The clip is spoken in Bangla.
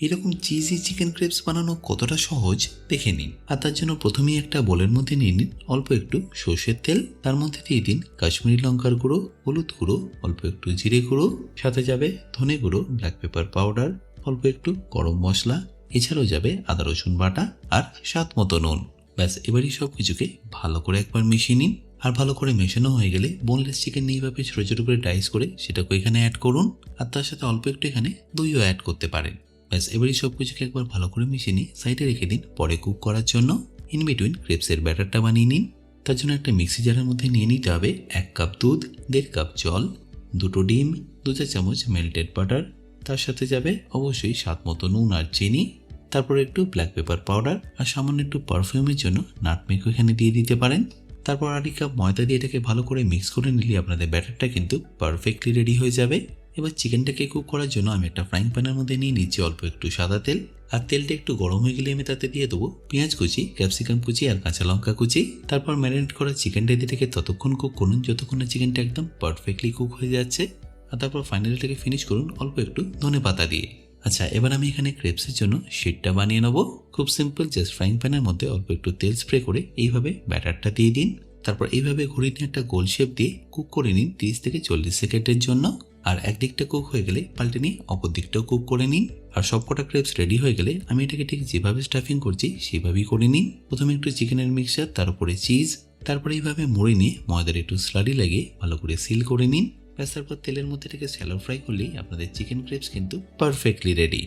এরকম চিজি চিকেন ক্রেপস বানানো কতটা সহজ, দেখে নিন। আর তার জন্য প্রথমেই একটা বোলের মধ্যে নিয়ে নিন অল্প একটু সর্ষের তেল। তার মধ্যে দিয়ে দিন কাশ্মীরি লঙ্কার গুঁড়ো, হলুদ গুঁড়ো, অল্প একটু জিরে গুঁড়ো, সাথে যাবে ধনে গুঁড়ো ব্ল্যাক পেপার পাউডার অল্প একটু গরম মশলা, এছাড়াও যাবে আদা রসুন বাটা আর স্বাদ মতো নুন। ব্যাস, এবারই সব কিছুকে ভালো করে একবার মিশিয়ে নিন। আর ভালো করে মেশানো হয়ে গেলে বোনলেস চিকেন নিয়ে এইভাবে ছোটো ছোটো করে ডাইস করে সেটাকে এখানে অ্যাড করুন। আর তার সাথে অল্প একটু এখানে দইও অ্যাড করতে পারেন। ব্যাস, এবারই সব কিছুকে একবার ভালো করে মিশিয়ে নিয়ে সাইডে রেখে দিন। পরে কুক করার জন্য ইন বিটুইন ক্রেপসের ব্যাটারটা বানিয়ে নিন। তার জন্য একটা মিক্সি জারের মধ্যে নিয়ে নিতে হবে এক কাপ দুধ, দেড় কাপ জল, দুটো ডিম, দু চা চামচ মেল্টেড বাটার তার সাথে যাবে অবশ্যই স্বাদ মতো নুন আর চিনি, তারপরে একটু ব্ল্যাক পেপার পাউডার আর সামান্য একটু পারফিউমের জন্য নাটমেক এখানে দিয়ে দিতে পারেন। তারপর আড়ি কাপ ময়দা দিয়ে এটাকে ভালো করে মিক্স করে নিলে আপনাদের ব্যাটারটা কিন্তু পারফেক্টলি রেডি হয়ে যাবে। এবার চিকেনটাকে কুক করার জন্য আমি একটা ফ্রাইং প্যানের মধ্যে নিয়ে নিচ্ছি অল্প একটু সাদা তেল। আর তেলটা একটু গরম হয়ে গেলে আমি তাতে দিয়ে দেবো পেঁয়াজ কুচি ক্যাপসিকাম কুচি আর কাঁচা লঙ্কা কুচি। তারপর ম্যারিনেট করা চিকেনটা দিয়ে থেকে ততক্ষণ কুক করুন যতক্ষণ না চিকেনটা একদম পারফেক্টলি কুক হয়ে যাচ্ছে। আর তারপর ফাইনালি থেকে ফিনিশ করুন অল্প একটু ধনে পাতা দিয়ে। আচ্ছা এবার আমি এখানে ক্রেপসের জন্য শিটটা বানিয়ে নেব। খুব সিম্পল জাস্ট ফ্রাইং প্যানের মধ্যে অল্প একটু তেল স্প্রে করে এইভাবে ব্যাটারটা দিয়ে দিন। তারপর এইভাবে ঘুরিয়ে নিয়ে একটা গোল শেপ দিয়ে কুক করে নিন তিরিশ থেকে চল্লিশ সেকেন্ডের জন্য। আর একদিকটা কুক হয়ে গেলে পাল্টে নিয়ে অপর দিকটাও কুক করে নিন। আর সবকটা ক্রেপস রেডি হয়ে গেলে আমি এটাকে ঠিক যেভাবে স্টাফিং করছি সেভাবেই করে নিন। প্রথমে একটু চিকেনের মিক্সচার তার উপরে চিজ তারপরে এইভাবে মুড়ে নিয়ে ময়দার একটু স্লাডি লাগিয়ে ভালো করে সিল করে নিন। ব্যাস পর তেলের মধ্যে থেকে শ্যালো ফ্রাই করলেই আপনাদের চিকেন ক্রেপস কিন্তু পারফেক্টলি রেডি